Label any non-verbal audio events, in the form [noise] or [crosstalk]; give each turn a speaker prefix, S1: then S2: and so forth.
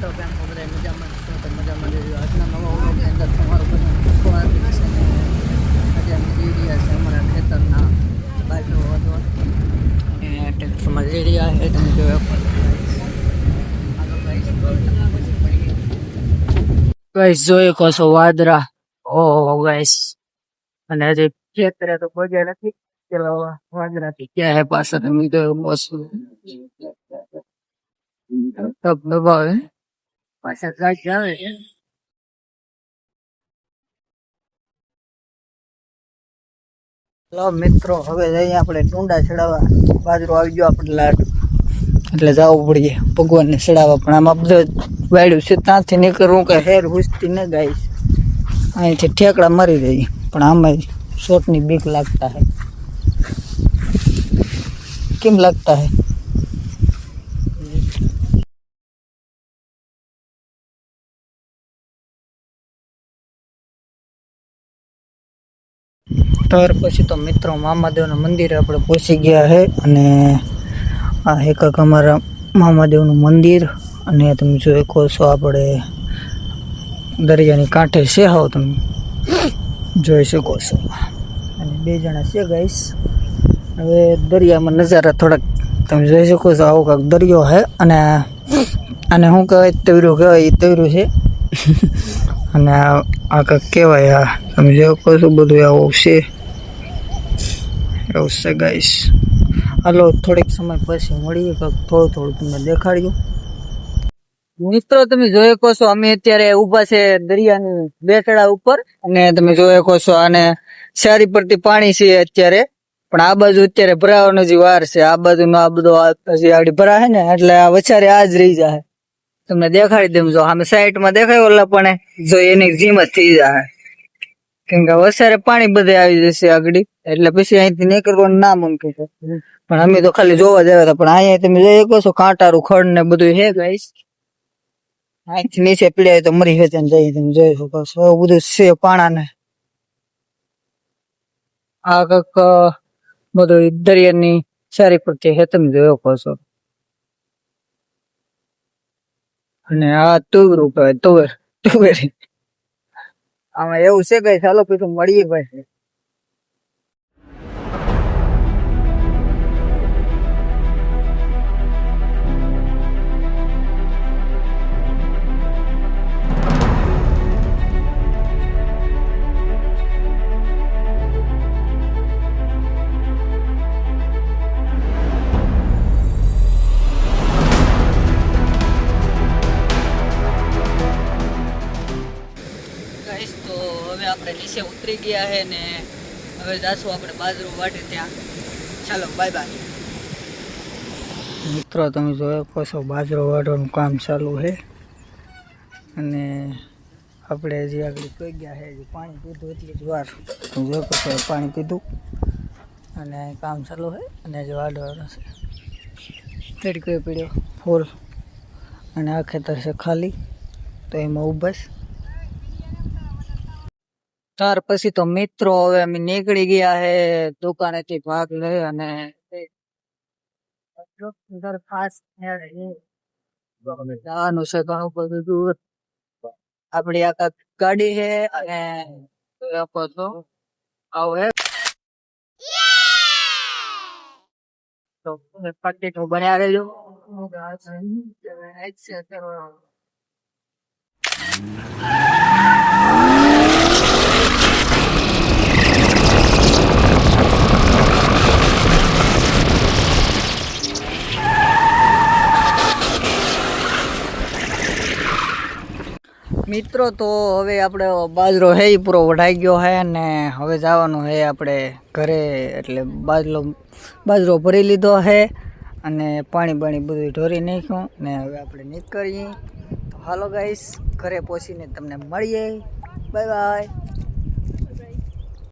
S1: મિત્રો કેમ બધા મજામાં છો તો મજામાં રહેજો આજના નવા વ્લોગની અંદર તમારું બધાનું સ્વાગત છે. ને આજે અમે જઈ રહ્યા છે અમારા ખેતરના બાજુ વધવા. અને ટ્રેક્ટરમાં જઈ રહ્યા છે તમે જોયો ગાઈસ જોઈ કહો છો? વાદરા ઓહો ગાઈસ. અને હજી ખેતરે તો પહોંચ્યા નથી. પેલા વાદરાથી ક્યાં હે પાછળ તમે જોયો મોસમ તબ દબાવે. પાછા મિત્રો, હવે જઈએ આપણે ટુંડા ચડાવવા. બાજરો આવી ગયો આપણે લાડ. એટલે જવું પડીએ ભગવાનને ચડાવવા. પણ આમાં બધું વાડ્યું છે, ત્યાંથી નીકળવું કે હેર હુસતી ન ગાઈશ અહીંથી ઠેકડા મારી દઈએ પણ આમાં શોટની બીક લાગતા હે. કેમ લાગતા હે? ત્યાર પછી તો મિત્રો મામાદેવના મંદિરે આપણે પહોંચી ગયા છે અને આ એક અમારા મામાદેવનું મંદિર અને તમે જોઈ શકો છો આપણે દરિયાની કાંઠે છે હો તમે જોઈ શકો છો. અને બે જણા છે ગાઈસ હવે દરિયામાં નજારા થોડાક તમે જોઈ શકો છો આવો કાંક દરિયો છે અને આને શું કહેવાય? તૈરું કહેવાય એ તૈરું છે. [laughs] અને આ આ કાંક કહેવાય આ તમે જોઈ શકો છો બધું આવું છે. એવું છે ગાઈસ હાલો, થોડીક સમય પછી મળીએ થોડું થોડું તમને દેખાડ્યું. મિત્રો, તમે જોઈ શકો છો, અમે અત્યારે ઊભા છે દરિયાની બેટડા ઉપર. અને તમે જોઈ શકો છો, આને સારી પડતી પાણી છે અત્યારે. પણ આ બાજુ અત્યારે ભરાવાનો જે વાર છે. આ બાજુ આ બધો પછી આડી ભરાશે ને, એટલે આ વચારે આ જ રહી જાય. તમને દેખાડી દઉં જો આમે સાઈડમાં દેખાય ઓલા પણ, જો એની જીમ જ થઈ જાય. કેમ કે વસારે પાણી બધે આવી જશે આગળ. એટલે પછી અહીંથી નીકળવાનું ના મૂકી છે. પણ અમે તો ખાલી જોવા જ આવ્યા હતા. પણ અહીંયા તમે જોઈ શકો છો કાંટારું ખડ ને બધું હે ગાઈશ અહીંથી નીચે પીડ્યા તો મરી જશે ત્યાં જઈ તમે જોઈ શકો છો બધું છે પાણા ને આ કંઈક બધું દરિયાની સારી પરથી હે તમે જોયો કહો છો. અને આ તુવરું કહેવાય તુવેર તુવેરી. આમાં એવું છે કે ચાલો પીછું મળીએ ભાઈ આપણે નીચે ઉતરી ગયા છે ને હવે જાશું આપણે બાજરો વાટે ત્યાં. ચાલો બાય બાય મિત્રો, તમે જોયો કહો બાજરો વાટવાનું કામ ચાલુ છે અને આપણે જે આગળ કોઈ ગયા છે પાણી પીધું એટલી જ વાર. તમે જોયો કહો છો, પાણી પીધું. અને કામ ચાલુ છે અને જે વાડવાનું છે. તડકો પીડ્યો ફૂલ. અને આ ખેતર છે ખાલી, તો એમાં ઉભસ ત્યાર પછી તો મિત્રો હવે અમે નીકળી ગયા હે, દુકાનેથી ભાગ લઈ અને જવાનું છે ઘણું આપણી આખા ગાડી છે અને આપો તો આવું હે તો બન્યા રહેજો મિત્રો, તો હવે આપણે બાજરો હે એ પૂરો વઢાઈ ગયો હે ને હવે જવાનું હે આપણે ઘરે, એટલે બાજરો બાજરો ભરી લીધો હે અને પાણી બાણી બધું ઢોરી નાખ્યું ને હવે આપણે નીકળીએ. તો હાલો ગાઈસ ઘરે પહોંચીને તમને મળીએ. Bye bye